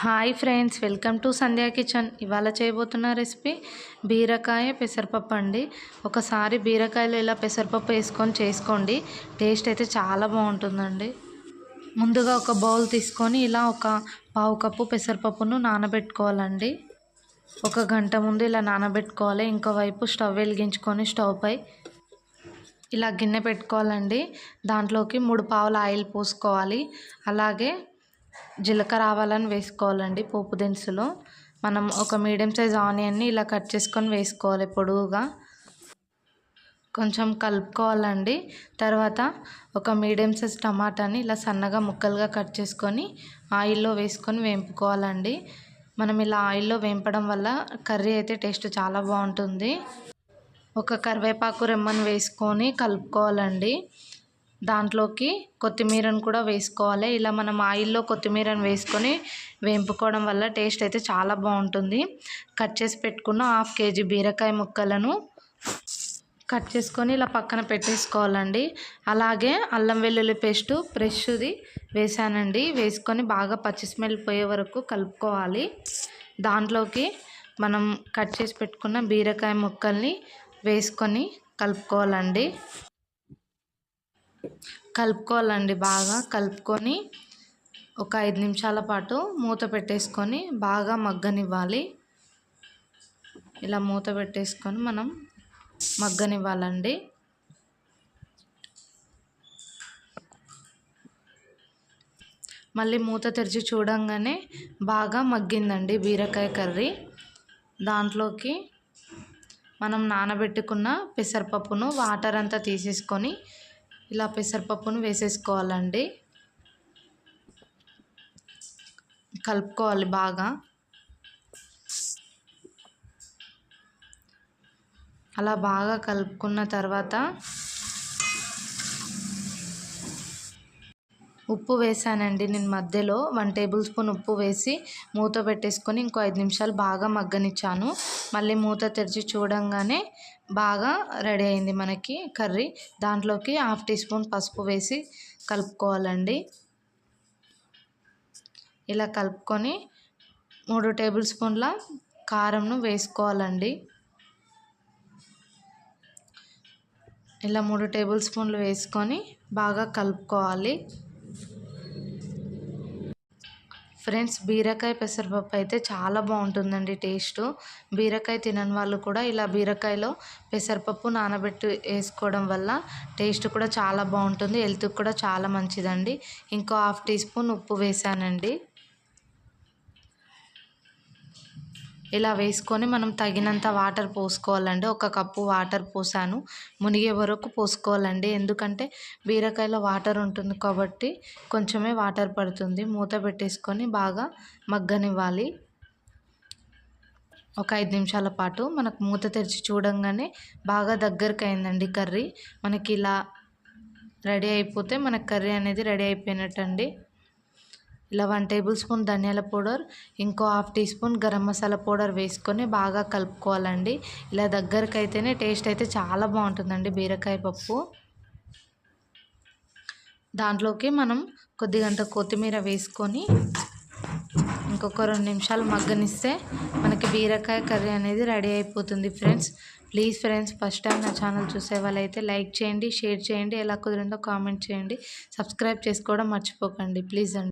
Hi friends welcome to Sandhya kitchen. ఇవాళ చేయబోతున్న recipe బీరకాయ పెసరపప్పు అండి. ఒకసారి బీరకాయలు ఇలా పెసరపప్పు వేసుకొని చేసుకోండి. టేస్ట్ అయితే చాలా బాగుంటుందండి. ముందుగా ఒక బౌల్ తీసుకొని ఇలా ఒక పావు కప్పు పెసరపప్పును నానబెట్టుకోవాలండి. ఒక గంట ముందు ఇలా నానబెట్టుకోవాలి. ఇంకో వైపు స్టవ్ వెలిగించుకొని స్టవ్ పై ఇలా గిన్నె పెట్టుకోవాలండి. దాంట్లోకి మూడు పావుల ఆయిల్ పోసుకోవాలి. అలాగే జీలకర్ర ఆవాలని వేసుకోవాలండి పోపు దినుసులో. మనం ఒక మీడియం సైజ్ ఆనియన్ని ఇలా కట్ చేసుకొని వేసుకోవాలి పొడుగుగా కొంచెం కలుపుకోవాలండి. తర్వాత ఒక మీడియం సైజ్ టమాటాని ఇలా సన్నగా ముక్కలుగా కట్ చేసుకొని ఆయిల్లో వేసుకొని వేంపుకోవాలండి. మనం ఇలా ఆయిల్లో వేంపడం వల్ల కర్రీ అయితే టేస్ట్ చాలా బాగుంటుంది. ఒక కరివేపాకు రెమ్మను వేసుకొని కలుపుకోవాలండి. దాంట్లోకి కొత్తిమీరను కూడా వేసుకోవాలి. ఇలా మనం ఆయిల్లో కొత్తిమీరను వేసుకొని వేంపుకోవడం వల్ల టేస్ట్ అయితే చాలా బాగుంటుంది. కట్ చేసి పెట్టుకున్న హాఫ్ కేజీ బీరకాయ ముక్కలను కట్ చేసుకొని ఇలా పక్కన పెట్టేసుకోవాలండి. అలాగే అల్లం వెల్లుల్లి పేస్టు ఫ్రెష్ది వేసానండి. వేసుకొని బాగా పచ్చి స్మెల్ పోయే వరకు కలుపుకోవాలి. దాంట్లోకి మనం కట్ చేసి పెట్టుకున్న బీరకాయ ముక్కల్ని వేసుకొని కలుపుకోవాలండి. కలుపుకోవాలండి బాగా కలుపుకొని ఒక ఐదు నిమిషాల పాటు మూత పెట్టేసుకొని బాగా మగ్గనివ్వాలి. ఇలా మూత పెట్టేసుకొని మనం మగ్గనివ్వాలండి. మళ్ళీ మూత తెరిచి చూడంగానే బాగా మగ్గిందండి బీరకాయ కర్రీ. దాంట్లోకి మనం నానబెట్టుకున్న పెసరపప్పును వాటర్ అంతా తీసేసుకొని ఇలా పెసరపప్పును వేసేసుకోవాలండి. కలుపుకోవాలి బాగా. అలా బాగా కలుపుకున్న తర్వాత ఉప్పు వేసానండి నేను మధ్యలో. వన్ టేబుల్ స్పూన్ ఉప్పు వేసి మూత పెట్టేసుకొని ఇంకో ఐదు నిమిషాలు బాగా మగ్గనిచ్చాను. మళ్ళీ మూత తెరిచి చూడంగానే బాగా రెడీ అయింది మనకి కర్రీ. దాంట్లోకి హాఫ్ టీ స్పూన్ పసుపు వేసి కలుపుకోవాలండి. ఇలా కలుపుకొని మూడు టేబుల్ స్పూన్ల కారంను వేసుకోవాలండి. ఇలా మూడు టేబుల్ స్పూన్లు వేసుకొని బాగా కలుపుకోవాలి. ఫ్రెండ్స్ బీరకాయ పెసరపప్పు అయితే చాలా బాగుంటుందండి టేస్ట్. బీరకాయ తినని వాళ్ళు కూడా ఇలా బీరకాయలో పెసరపప్పు నానబెట్టి వేసుకోవడం వల్ల టేస్ట్ కూడా చాలా బాగుంటుంది హెల్త్కి కూడా చాలా మంచిదండి. ఇంకో హాఫ్ టీ స్పూన్ ఉప్పు వేసానండి. ఇలా వేసుకొని మనం తగినంత వాటర్ పోసుకోవాలండి. ఒక కప్పు వాటర్ పోసాను. మునిగే వరకు పోసుకోవాలండి. ఎందుకంటే బీరకాయలో వాటర్ ఉంటుంది కాబట్టి కొంచెమే వాటర్ పడుతుంది. మూత పెట్టేసుకొని బాగా మగ్గనివ్వాలి. ఒక ఐదు నిమిషాల పాటు మనకు మూత తెరిచి చూడంగానే బాగా దగ్గరకు అయిందండి కర్రీ. మనకి ఇలా రెడీ అయిపోతే మనకు కర్రీ అనేది రెడీ అయిపోయినట్టండి. ఇలా వన్ టేబుల్ స్పూన్ ధనియాల పౌడర్ ఇంకో half teaspoon garam masala powder వేసుకొని బాగా కలుపుకోవాలండి. ఇలా దగ్గరకు అయితేనే టేస్ట్ అయితే చాలా బాగుంటుందండి బీరకాయ పప్పు. దాంట్లోకి మనం కొద్దిగంట కొత్తిమీర వేసుకొని ఇంకొక రెండు నిమిషాలు మగ్గనిస్తే మనకి బీరకాయ కర్రీ అనేది రెడీ అయిపోతుంది friends. Please friends first time నా ఛానల్ చూసే వాళ్ళైతే లైక్ చేయండి షేర్ చేయండి ఎలా కుదిరిందో కామెంట్ చేయండి. సబ్స్క్రైబ్ చేసుకోవడం మర్చిపోకండి ప్లీజ్ అండి.